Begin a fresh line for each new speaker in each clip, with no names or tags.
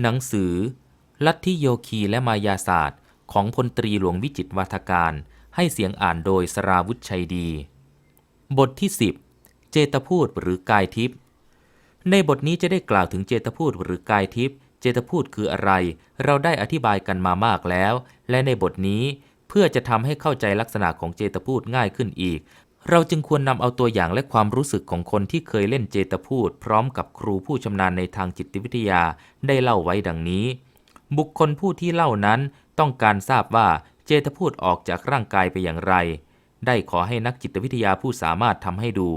หนังสือ ลัทธิโยคีและมายาศาสตร์ ของพลตรีหลวงวิจิตรวาทการ ให้เสียงอ่านโดยสราวุธชัยดี บทที่ 10 เจตพูดหรือกายทิพย์ในบทนี้จะได้กล่าวถึงเจตพูดหรือกายทิพย์เจตพูดคืออะไร เราได้อธิบายกันมามากแล้ว และในบทนี้เพื่อจะทำให้เข้าใจลักษณะของเจตพูดง่ายขึ้นอีก เราจึงควรนำเอาตัวอย่างและความรู้สึกของคนที่เคยเล่นเจตพูด พร้อมกับครูผู้ชำนาญในทางจิตวิทยาได้เล่าไว้ดังนี้ บุคคลผู้ที่เล่านั้นต้องการทราบว่าเจตพูดออกจากร่างกายไปอย่างไร ได้ขอให้นักจิตวิทยาผู้สามารถทำให้ดู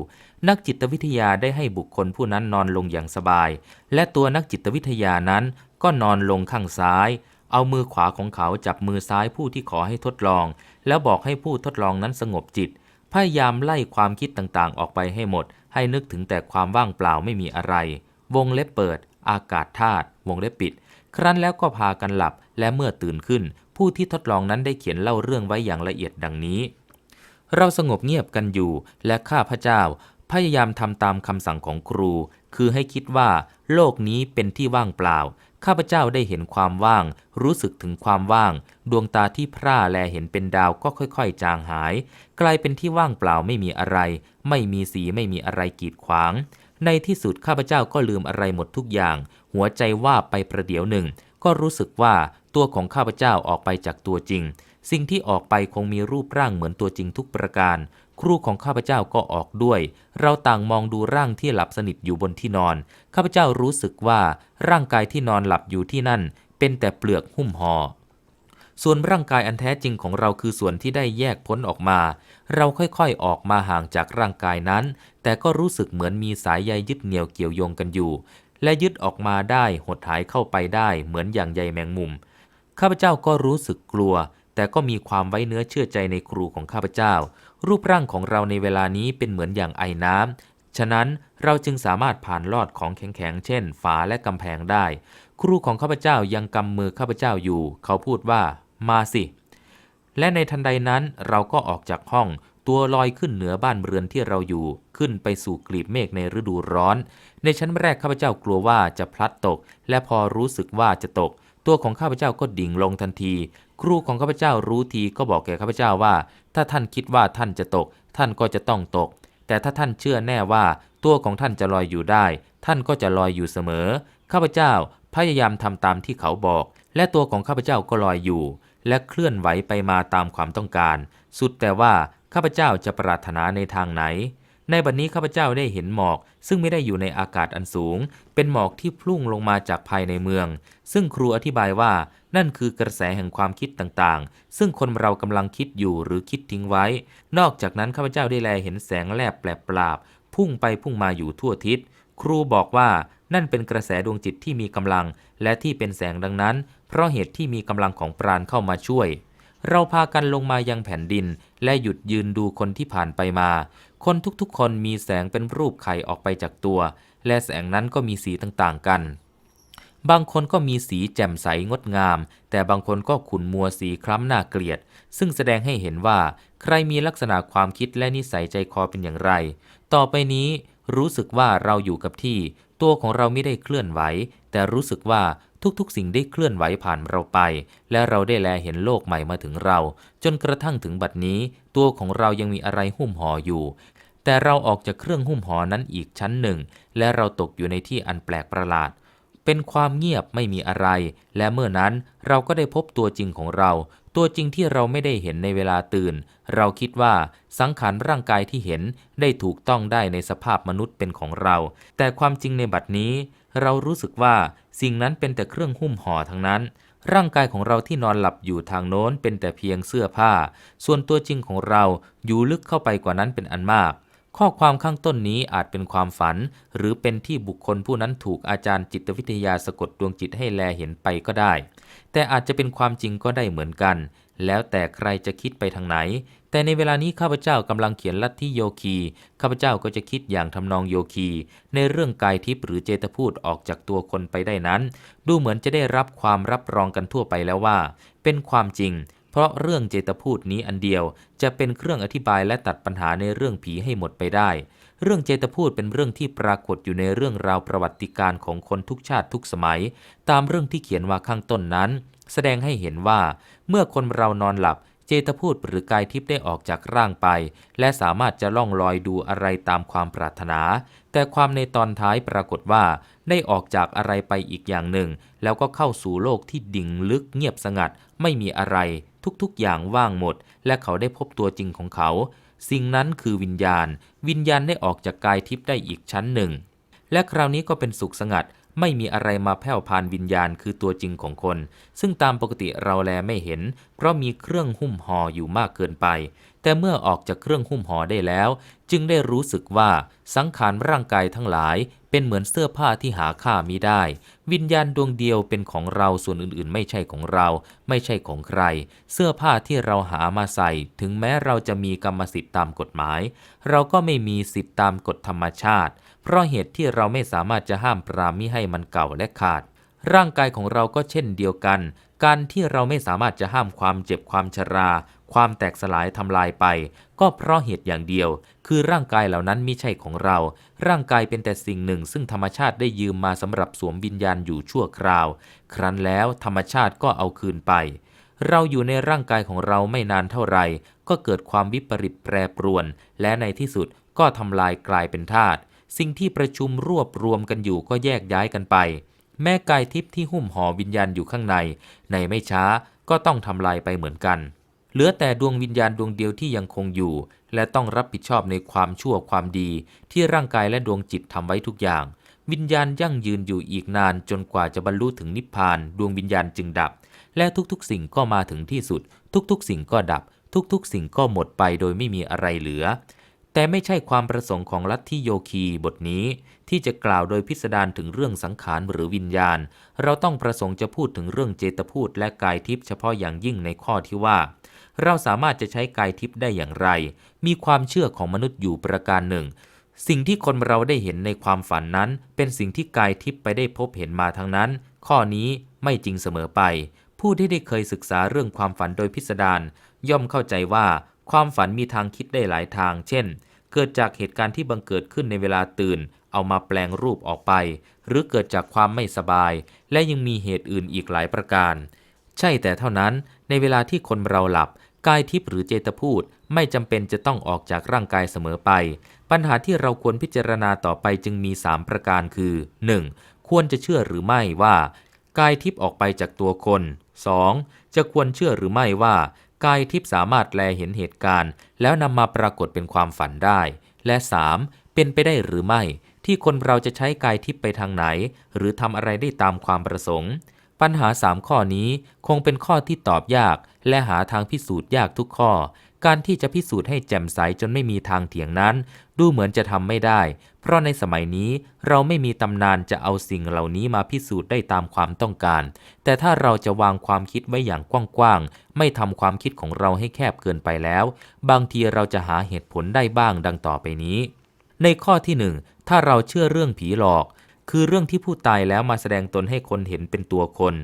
นักจิตวิทยาได้ให้บุคคลผู้นั้นนอนลงอย่างสบาย และตัวนักจิตวิทยานั้นก็นอนลงข้างซ้าย เอามือขวาของเขาจับมือซ้ายผู้ที่ขอให้ทดลอง แล้วบอกให้ผู้ทดลองนั้นสงบจิต พยายามไล่ความคิดต่างๆ ออกไปให้หมด ให้นึกถึงแต่ความว่างเปล่าไม่มีอะไร วงเล็บเปิด อากาศธาตุวงเล็บปิด ครั้นแล้วก็พากันหลับ และเมื่อตื่นขึ้น ผู้ที่ทดลองนั้นได้เขียนเล่าเรื่องไว้อย่างละเอียดดังนี้ เราสงบเงียบกันอยู่ และข้าพเจ้า พยายามทำตามคำสั่งของครู คือให้คิดว่า โลกนี้เป็นที่ว่างเปล่า ข้าพเจ้าได้เห็นความว่าง รู้สึกถึงความว่าง ดวงตาที่พร่าแลเห็นเป็นดาวก็ค่อยๆ จางหาย กลายเป็นที่ว่างเปล่าไม่มีอะไร ไม่มีสีไม่มีอะไรกีดขวาง ในที่สุดข้าพเจ้าก็ลืมอะไรหมดทุกอย่าง หัวใจว่าไปประเดี๋ยวหนึ่ง ก็รู้สึกว่าตัวของข้าพเจ้าออกไปจากตัวจริง สิ่งที่ออกไปคงมีรูปร่างเหมือนตัวจริงทุกประการ ครูของข้าพเจ้าก็ออกด้วย เราต่างมองดูร่างที่หลับสนิทอยู่บนที่นอน ข้าพเจ้ารู้สึกว่าร่างกายที่นอนหลับอยู่ที่นั่น เป็นแต่เปลือกหุ้มหอ่อส่วนร่างกายอันแท้จริงของเราคือส่วนที่ได้แยกพ้นออกมา เราค่อยๆออกมาห่างจากร่างกายนั้น แต่ก็รู้สึกเหมือนมีสายใยยึดเหนี่ยวเกี่ยวโยงกันอยู่ และยึดออกมาได้หดหายเข้าไปได้เหมือนอย่างใยแมงมุม ข้าพเจ้าก็รู้สึกกลัว แต่ก็มีความไว้เนื้อเชื่อใจในครูของข้าพเจ้า รูปร่างของเราในเวลานี้เป็นเหมือนอย่างไอ้น้ำ ฉะนั้นเราจึงสามารถผ่านลอดของแข็งๆ เช่น ฝาและกำแพงได้ ครูของข้าพเจ้ายังกำมือข้าพเจ้าอยู่ เขาพูดว่า มาสิ และในทันใดนั้นเราก็ออกจากห้อง ตัวลอยขึ้นเหนือบ้านเรือนที่เราอยู่ ขึ้นไปสู่กลีบเมฆในฤดูร้อน ในชั้นแรกข้าพเจ้ากลัวว่าจะพลัดตก และพอรู้สึกว่าจะตก ตัวของข้าพเจ้าก็ดิ่งลงทันที ครูของข้าพเจ้ารู้ทีก็บอกแก่ข้าพเจ้าว่า ถ้าท่านคิดว่าท่านจะตก ท่านก็จะต้องตก แต่ถ้าท่านเชื่อแน่ว่า ตัวของท่านจะลอยอยู่ได้ ท่านก็จะลอยอยู่เสมอ ข้าพเจ้าพยายามทำตามที่เขาบอก และตัวของข้าพเจ้าก็ลอยอยู่ และเคลื่อนไหวไปมาตามความต้องการ สุดแต่ว่าข้าพเจ้าจะปรารถนาในทางไหน ในบัดนนี้ข้าพเจ้าได้เห็นหมอก ซึ่งไม่ได้อยู่ในอากาศอันสูง เป็นหมอกที่พุ่งลงมาจากภายในเมือง ซึ่งครูอธิบายว่า นั่นคือกระแสแห่งความคิดต่างๆ ซึ่งคนเรากำลังคิดอยู่หรือคิดทิ้งไว้ นอกจากนั้นข้าพเจ้าได้แลเห็นแสงแลบแปลบปราบ พุ่งไปพุ่งมาอยู่ทั่วทิศ ครูบอกว่านั่นเป็นกระแสดวงจิตที่มีกำลัง และที่เป็นแสงดังนั้น เพราะเหตุที่มีกำลังของปราณเข้ามาช่วย เราพากันลงมายังแผ่นดิน และหยุดยืนดูคนที่ผ่านไปมา คนทุกๆ คนมีแสงเป็นรูปไข่ออกไปจากตัว และแสงนั้นก็มีสีต่างๆกัน บางคนก็มีสีแจ่มใสงดงาม แต่บางคนก็ขุ่นมัวสีคล้ำน่าเกลียด ซึ่งแสดงให้เห็นว่า ใครมีลักษณะความคิดและนิสัยใจคอเป็นอย่างไร ต่อไปนี้รู้สึกว่าเราอยู่กับที่ ตัวของเราไม่ได้เคลื่อนไหว แต่รู้สึกว่าทุกๆ สิ่งได้เคลื่อนไหวผ่านเราไป และเราได้แลเห็นโลกใหม่มาถึงเรา จนกระทั่งถึงบัดนี้ ตัวของเรายังมีอะไรหุ้มห่ออยู่ แต่เราออกจากเครื่องหุ้มห่อนั้นอีกชั้นหนึ่ง และเราตกอยู่ในที่อันแปลกประหลาด เป็นความเงียบไม่มีอะไร และเมื่อนั้นเราก็ได้พบตัวจริงของเรา ตัวจริงที่เราไม่ได้เห็นในเวลาตื่น เราคิดว่าสังขารร่างกายที่เห็นได้ถูกต้องได้ในสภาพมนุษย์เป็นของเรา แต่ความจริงในบัดนี้ เรารู้สึกว่าสิ่งนั้นเป็นแต่เครื่องหุ้มห่อทั้งนั้น ร่างกายของเราที่นอนหลับอยู่ทางโน้นเป็นแต่เพียงเสื้อผ้า ส่วนตัวจริงของเราอยู่ลึกเข้าไปกว่านั้นเป็นอันมาก ข้อความข้างต้นนี้อาจเป็นความฝัน หรือเป็นที่บุคคลผู้นั้นถูกอาจารย์จิตวิทยาสะกดดวงจิตให้แลเห็นไปก็ได้ แต่อาจจะเป็นความจริงก็ได้เหมือนกัน แล้วแต่ใครจะคิดไปทางไหน แต่ในเวลานี้ข้าพเจ้ากำลังเขียนลัทธิโยคี ข้าพเจ้าก็จะคิดอย่างทำนองโยคี ในเรื่องกายทิพย์หรือเจตพูดออกจากตัวคนไปได้นั้น ดูเหมือนจะได้รับความรับรองกันทั่วไปแล้วว่า เป็นความจริง ราะเรื่องเจตพูดนี้อันเดียวจะเป็นเครื่องอธิบายและตัดปัญหาในเรื่องผีให้หมดไปได้ เรื่องเจตพูดเป็นเรื่องที่ปรากฏอยู่ในเรื่องราวประวัติการของคนทุกชาติทุกสมัย ตามเรื่องที่เขียนว่าข้างต้นนั้น แสดงให้เห็นว่า เมื่อคนเรานอนหลับ เจตพูดหรือกายทิพย์ได้ออกจากร่างไป และสามารถจะล่องลอยดูอะไรตามความปรารถนา แต่ความในตอนท้ายปรากฏว่า ได้ออกจากอะไรไปอีกอย่างหนึ่ง แล้วก็เข้าสู่โลกที่ดิ่งลึกเงียบสงัด ไม่มีอะไร ทุกๆ อย่างว่างหมด และเขาได้พบตัวจริงของเขา สิ่งนั้นคือวิญญาณ วิญญาณได้ออกจากกายทิพย์ได้อีกชั้นหนึ่ง และคราวนี้ก็เป็นสุขสงัด ไม่มีอะไรมาแผ่วพานวิญญาณคือตัวจริงของคน ซึ่งตามปกติเราแลไม่เห็น เพราะมีเครื่องหุ้มห่ออยู่มากเกินไป แต่เมื่อออกจากเครื่องหุ้มห่อได้แล้ว จึงได้รู้สึกว่าสังขารร่างกายทั้งหลาย เป็นเหมือนเสื้อผ้าที่หาค่ามิได้ วิญญาณดวงเดียวเป็นของเราส่วนอื่นๆ ไม่ใช่ของเรา ไม่ใช่ของใคร เสื้อผ้าที่เราหามาใส่ ถึงแม้เราจะมีกรรมสิทธิ์ตามกฎหมาย เราก็ไม่มีสิทธิ์ตามกฎธรรมชาติ เพราะเหตุที่เราไม่สามารถจะห้ามปรามมิให้มันเก่าและขาด ร่างกายของเราก็เช่นเดียวกัน การที่เราไม่สามารถจะห้ามความเจ็บความชรา ความแตกสลายทำลายไป ก็เพราะเหตุอย่างเดียว คือร่างกายเหล่านั้นไม่ใช่ของเรา ร่างกายเป็นแต่สิ่งหนึ่ง ซึ่งธรรมชาติได้ยืมมาสำหรับสวมวิญญาณอยู่ชั่วคราว ครั้นแล้วธรรมชาติก็เอาคืนไปเราอยู่ในร่างกายของเราไม่นานเท่าไหร่ก็เกิดความวิปริตแปรปรวน และในที่สุดก็ทำลายกลายเป็นธาตุ สิ่งที่ประชุมรวบรวมกันอยู่ก็แยกย้ายกันไป แม่กายทิพย์ที่หุ้มห่อวิญญาณอยู่ข้างใน ในไม่ช้าก็ต้องทำลายไปเหมือนกัน เหลือแต่ดวงวิญญาณดวงเดียวที่ยังคงอยู่ และต้องรับผิดชอบในความชั่วความดี ที่ร่างกายและดวงจิตทำไว้ทุกอย่าง วิญญาณยั่งยืนอยู่อีกนานจนกว่าจะบรรลุถึงนิพพาน ดวงวิญญาณจึงดับ และทุกๆ สิ่งก็มาถึงที่สุด ทุกๆ สิ่งก็ดับ ทุกๆ สิ่งก็หมดไปโดยไม่มีอะไรเหลือ แต่ไม่ใช่ความประสงค์ของลัทธิโยคีบทนี้ ที่จะกล่าวโดยพิสดารถึงเรื่องสังขารหรือวิญญาณ เราต้องประสงค์จะพูดถึงเรื่องเจตพูดและกายทิพย์เฉพาะอย่างยิ่งในข้อที่ว่า เราสามารถจะใช้กายทิพย์ได้อย่างไร มีความเชื่อของมนุษย์อยู่ประการหนึ่ง สิ่งที่คนเราได้เห็นในความฝันนั้น เป็นสิ่งที่กายทิพย์ไปได้พบเห็นมาทั้งนั้น ข้อนี้ไม่จริงเสมอไป ผู้ที่ได้เคยศึกษาเรื่องความฝันโดยพิสดารย่อมเข้าใจว่าความฝันมีทางคิดได้หลายทาง เช่น เกิดจากเหตุการณ์ที่บังเกิดขึ้นในเวลาตื่น เอามาแปลงรูปออกไป หรือเกิดจากความไม่สบาย และยังมีเหตุอื่นอีกหลายประการ ใช่แต่เท่านั้นในเวลาที่คนเราหลับกายทิพย์หรือเจตพูดไม่จำเป็นจะต้องออกจากร่างกายเสมอไป ปัญหาที่เราควรพิจารณาต่อไปจึงมี 3 ประการคือ 1. ควรจะเชื่อหรือไม่ว่า กายทิพย์ออกไปจากตัวคน 2. จะควรเชื่อหรือไม่ว่า กายทิพย์สามารถแลเห็นเหตุการณ์ แล้วนำมาปรากฏเป็นความฝันได้ และ 3. เป็นไปได้หรือไม่ ที่คนเราจะใช้กายทิพย์ไปทางไหน หรือทำอะไรได้ตามความประสงค์ ปัญหา 3 ข้อนี้คงเป็นข้อที่ตอบยาก และหาทางพิสูจน์ยากทุกข้อ การที่จะพิสูจน์ให้แจ่มใสจนไม่มีทางเถียงนั้น ดูเหมือนจะทำไม่ได้ เพราะในสมัยนี้เราไม่มีตำนานจะเอาสิ่งเหล่านี้มาพิสูจน์ได้ตามความต้องการ แต่ถ้าเราจะวางความคิดไว้อย่างกว้างๆ ไม่ทำความคิดของเราให้แคบเกินไปแล้ว บางทีเราจะหาเหตุผลได้บ้างดังต่อไปนี้ ในข้อที่หนึ่งถ้าเราเชื่อเรื่องผีหลอก คือเรื่องที่ผู้ตายแล้วมาแสดงตนให้คนเห็นเป็นตัวคน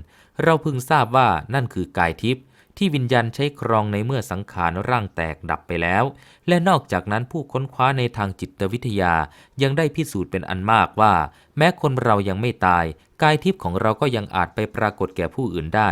เราพึงทราบว่านั่นคือกายทิพย์ ที่วิญญาณใช้ครองในเมื่อสังขารร่างแตกดับไปแล้ว และนอกจากนั้นผู้ค้นคว้าในทางจิตวิทยายังได้พิสูจน์เป็นอันมากว่า แม้คนเรายังไม่ตาย กายทิพย์ของเราก็ยังอาจไปปรากฏแก่ผู้อื่นได้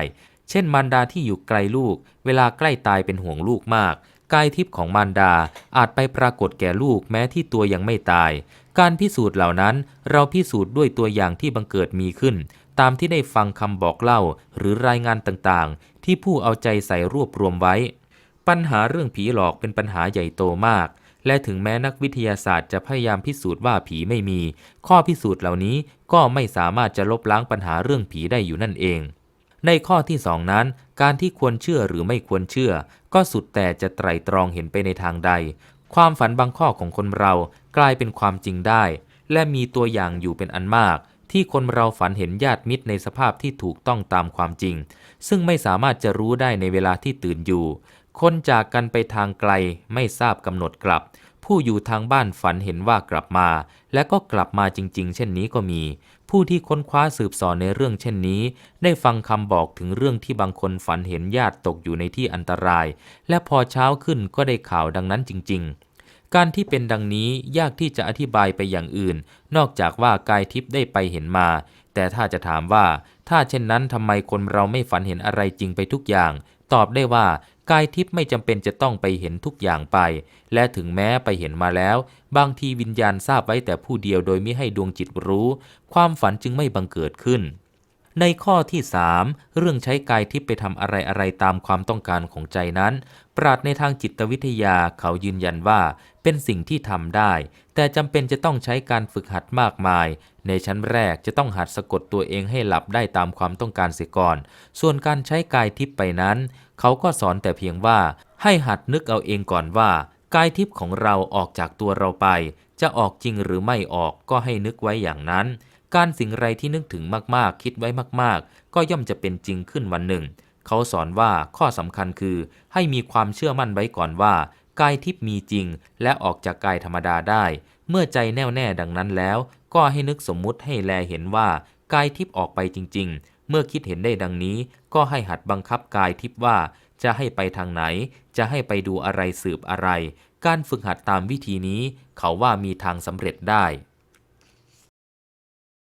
เช่นมารดาที่อยู่ไกลลูก เวลาใกล้ตายเป็นห่วงลูกมากกายทิพย์ของมารดาอาจไปปรากฏแก่ลูกแม้ที่ตัวยังไม่ตาย การพิสูจน์เหล่านั้นเราพิสูจน์ด้วยตัวอย่างที่บังเกิดมีขึ้น ตามที่ได้ฟังคำบอกเล่าหรือรายงานต่างๆ ที่ผู้เอาใจใส่รวบรวมไว้ ปัญหาเรื่องผีหลอกเป็นปัญหาใหญ่โตมาก และถึงแม้นักวิทยาศาสตร์จะพยายามพิสูจน์ว่าผีไม่มี ข้อพิสูจน์เหล่านี้ก็ไม่สามารถจะลบล้างปัญหาเรื่องผีได้อยู่นั่นเอง ในข้อที่สองนั้น การที่ควรเชื่อหรือไม่ควรเชื่อ ก็สุดแต่จะไตร่ตรองเห็นไปในทางใด ความฝันบางข้อของคนเรากลายเป็นความจริงได้ และมีตัวอย่างอยู่เป็นอันมาก ที่คนเราฝันเห็นญาติมิตรในสภาพที่ถูกต้องตามความจริง ซึ่งไม่สามารถจะรู้ได้ในเวลาที่ตื่นอยู่ คนจากกันไปทางไกลไม่ทราบกำหนดกลับ ผู้อยู่ทางบ้านฝันเห็นว่ากลับมา และก็กลับมาจริง ๆ เช่นนี้ก็มี ผู้ที่ค้นคว้าสืบสอนในเรื่องเช่นนี้ ได้ฟังคำบอกถึงเรื่องที่บางคนฝันเห็นญาติตกอยู่ในที่อันตราย และพอเช้าขึ้นก็ได้ข่าวดังนั้นจริง ๆ การที่เป็นดังนี้ยากที่จะอธิบายไปอย่างอื่น นอกจากว่ากายทิพย์ได้ไปเห็นมา แต่ถ้าจะถามว่า ถ้าเช่นนั้นทำไมคนเราไม่ฝันเห็นอะไรจริงไปทุกอย่าง ตอบได้ว่ากายทิพย์ไม่จำเป็นจะต้องไปเห็นทุกอย่างไป และถึงแม้ไปเห็นมาแล้ว บางทีวิญญาณทราบไว้แต่ผู้เดียวโดยไม่ให้ดวงจิตรู้ ความฝันจึงไม่บังเกิดขึ้น ในข้อที่3เรื่องใช้กายทิพย์ไปทำอะไรอะไรตามความต้องการของใจนั้น ปราดในทางจิตวิทยาเขายืนยันว่าเป็นสิ่งที่ทำได้ แต่จำเป็นจะต้องใช้การฝึกหัดมากมาย ในชั้นแรกจะต้องหัดสะกดตัวเองให้หลับได้ตามความต้องการเสียก่อน ส่วนการใช้กายทิพย์ไปนั้น เขาก็สอนแต่เพียงว่า ให้หัดนึกเอาเองก่อนว่า กายทิพย์ของเราออกจากตัวเราไป จะออกจริงหรือไม่ออกก็ให้นึกไว้อย่างนั้น การสิ่งไรที่นึกถึงมากๆ คิดไว้มากๆ ก็ย่อมจะเป็นจริงขึ้นวันหนึ่ง เขาสอนว่าข้อสำคัญคือ ให้มีความเชื่อมั่นไว้ก่อนว่า กายทิพย์มีจริง และออกจากกายธรรมดาได้ เมื่อใจแน่วแน่ดังนั้นแล้ว ก็ให้นึกสมมุติให้แลเห็นว่า กายทิพย์ออกไปจริง ๆ เมื่อคิดเห็นได้ดังนี้ ก็ให้หัดบังคับกายทิพย์ว่า จะให้ไปทางไหน จะให้ไปดูอะไรสืบอะไร การฝึกหัดตามวิธีนี้ เขาว่ามีทางสำเร็จได้